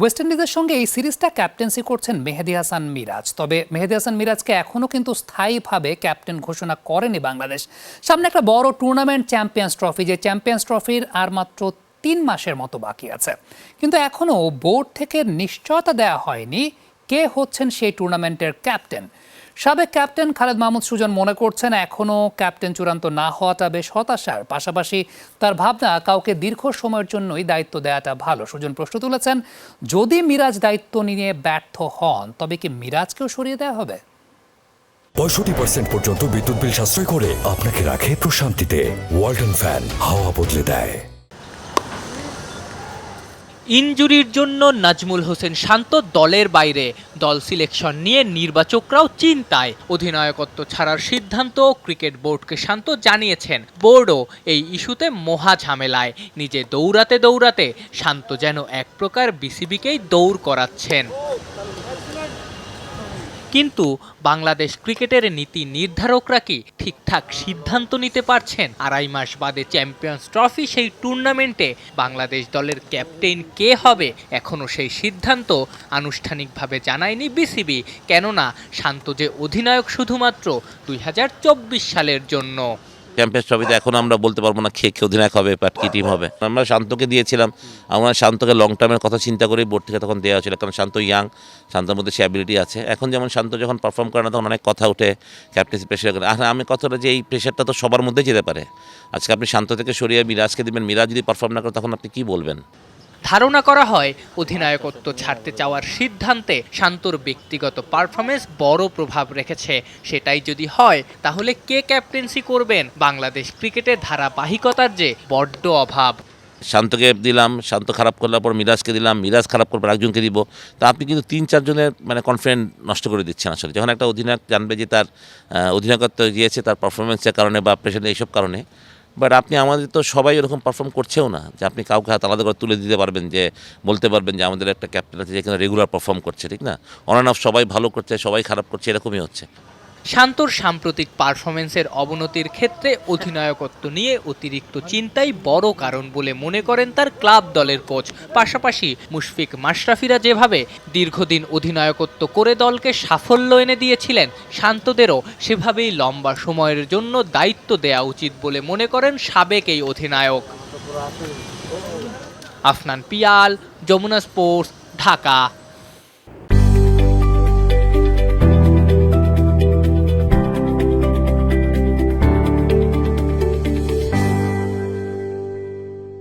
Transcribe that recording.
West ইন্ডিজের সঙ্গে এই সিরিজটা ক্যাপ্টেন্সি করছেন মেহেদি হাসান মিরাজ। তবে মেহেদি হাসান মিরাজকে এখনও কিন্তু স্থায়ীভাবে ক্যাপ্টেন ঘোষণা করেনি বাংলাদেশ। সামনে একটা বড় টুর্নামেন্ট চ্যাম্পিয়ন্স ট্রফি যে চ্যাম্পিয়ন্স ট্রফির আর মাত্র তিন মাসের মতো বাকি আছে। কিন্তু এখনও বোর্ড থেকে নিশ্চয়তা দেয়া হয়নি কে হচ্ছেন সেই টুর্নামেন্টের ক্যাপ্টেন সাবেক ক্যাপ্টেন খালেদ মাহমুদ সুজন মনে করছেন এখনও ক্যাপ্টেন চূড়ান্ত না হওয়াটা বেশ হতাশার। পাশাপাশি তার ভাবনা, কাউকে দীর্ঘ সময়ের জন্যই দায়িত্ব দেওয়াটা ভালো। সুজন প্রশ্ন তুলেছেন, যদি মিরাজ দায়িত্ব নিয়ে ব্যর্থ হন, তবে কি মিরাজকেও সরিয়ে দেওয়া হবে? পঁয়ষট্টি পার্সেন্ট পর্যন্ত বিদ্যুৎ বিল সাশ্রয় করে আপনাকে রাখে প্রশান্তিতে। ওয়ালটন ফ্যান হাওয়া বদলে দেয়। ইনজুরির জন্য নাজমুল হোসেন শান্ত দলের বাইরে। দল সিলেকশন নিয়ে নির্বাচকরাও চিন্তায়। অধিনায়কত্ব ছাড়ার সিদ্ধান্ত ক্রিকেট বোর্ডকে শান্ত জানিয়েছেন। বোর্ডও এই ইস্যুতে মহা ঝামেলায়। নিজে দৌড়াতে দৌড়াতে শান্ত যেন এক প্রকার বিসিবিকেই দৌড় করাচ্ছেন। কিন্তু বাংলাদেশ ক্রিকেটের নীতি নির্ধারকরা কি ঠিকঠাক সিদ্ধান্ত নিতে পারছেন? আড়াই মাস বাদে চ্যাম্পিয়ন্স ট্রফি সেই টুর্নামেন্টে বাংলাদেশ দলের ক্যাপ্টেন কে হবে? এখনও সেই সিদ্ধান্ত আনুষ্ঠানিকভাবে জানায়নি বিসিবি, কেননা শান্ত যে অধিনায়ক শুধুমাত্র দুই হাজার চব্বিশ সালের জন্য। চ্যাম্পিয়ন্স ছবিতে এখন আমরা বলতে পারব না খেয়ে অধিনায়ক হবে বাট কি টিম হবে। আমরা শান্তকে দিয়েছিলাম। আমরা শান্তকে লং টার্মের কথা চিন্তা করেই বোর্ড থেকে তখন দেওয়া হয়েছিল, কারণ শান্ত ইয়াং শান্তর মধ্যে সে অ্যাবিলিটি আছে। এখন যেমন শান্ত যখন পারফর্ম করে না, তখন অনেক কথা উঠে ক্যাপ্টেন্সি প্রেশার করে। আর আমি কথাটা যে এই প্রেশারটা তো সবার মধ্যেই যেতে পারে। আজকে আপনি শান্ত থেকে সরিয়ে মিরাজকে দিবেন, মিরাজ যদি পারফর্ম না করে, তখন আপনি কি বলবেন? ধারণা করা হয়, অধিনায়কত্ব ছাড়তে চাওয়ার সিদ্ধান্তে শান্তর ব্যক্তিগত পারফরমেন্স বড় প্রভাব রেখেছে। সেটাই যদি হয়, তাহলে কে ক্যাপ্টেন্সি করবেন? বাংলাদেশ ক্রিকেটের ধারাবাহিকতার যে বড্ড অভাব। শান্তকে দিলাম, শান্ত খারাপ করলার পর মিরাজকে দিলাম, মিরাজ খারাপ করবার একজনকে দিব। তা আপনি কিন্তু তিন চারজনের মানে কনফিডেন্ট নষ্ট করে দিচ্ছেন আসলে। যখন একটা অধিনায়ক জানবে যে তার অধিনায়কত্ব গিয়েছে, তার পারফরমেন্সের কারণে বা প্রেশার এইসব কারণে বাট আপনি আমাদের তো সবাই এরকম পারফর্ম করছেও না, যে আপনি কাউকে হাত আলাদা করে তুলে দিতে পারবেন, যে বলতে পারবেন যে আমাদের একটা ক্যাপ্টেন আছে যেখানে রেগুলার পারফর্ম করছে, ঠিক না? অন অফ সবাই ভালো করছে, সবাই খারাপ করছে, এরকমই হচ্ছে। শান্তর সাম্প্রতিক পারফরমেন্সের অবনতির ক্ষেত্রে অধিনায়কত্ব নিয়ে অতিরিক্ত চিন্তাই বড় কারণ বলে মনে করেন তার ক্লাব দলের কোচ। পাশাপাশি মুশফিক মাশরাফিরা যেভাবে দীর্ঘদিন অধিনায়কত্ব করে দলকে সাফল্য এনে দিয়েছিলেন, শান্তদেরও সেভাবেই লম্বা সময়ের জন্য দায়িত্ব দেয়া উচিত বলে মনে করেন সাবেক এই অধিনায়ক। আফনান পিয়াল, যমুনা স্পোর্টস, ঢাকা।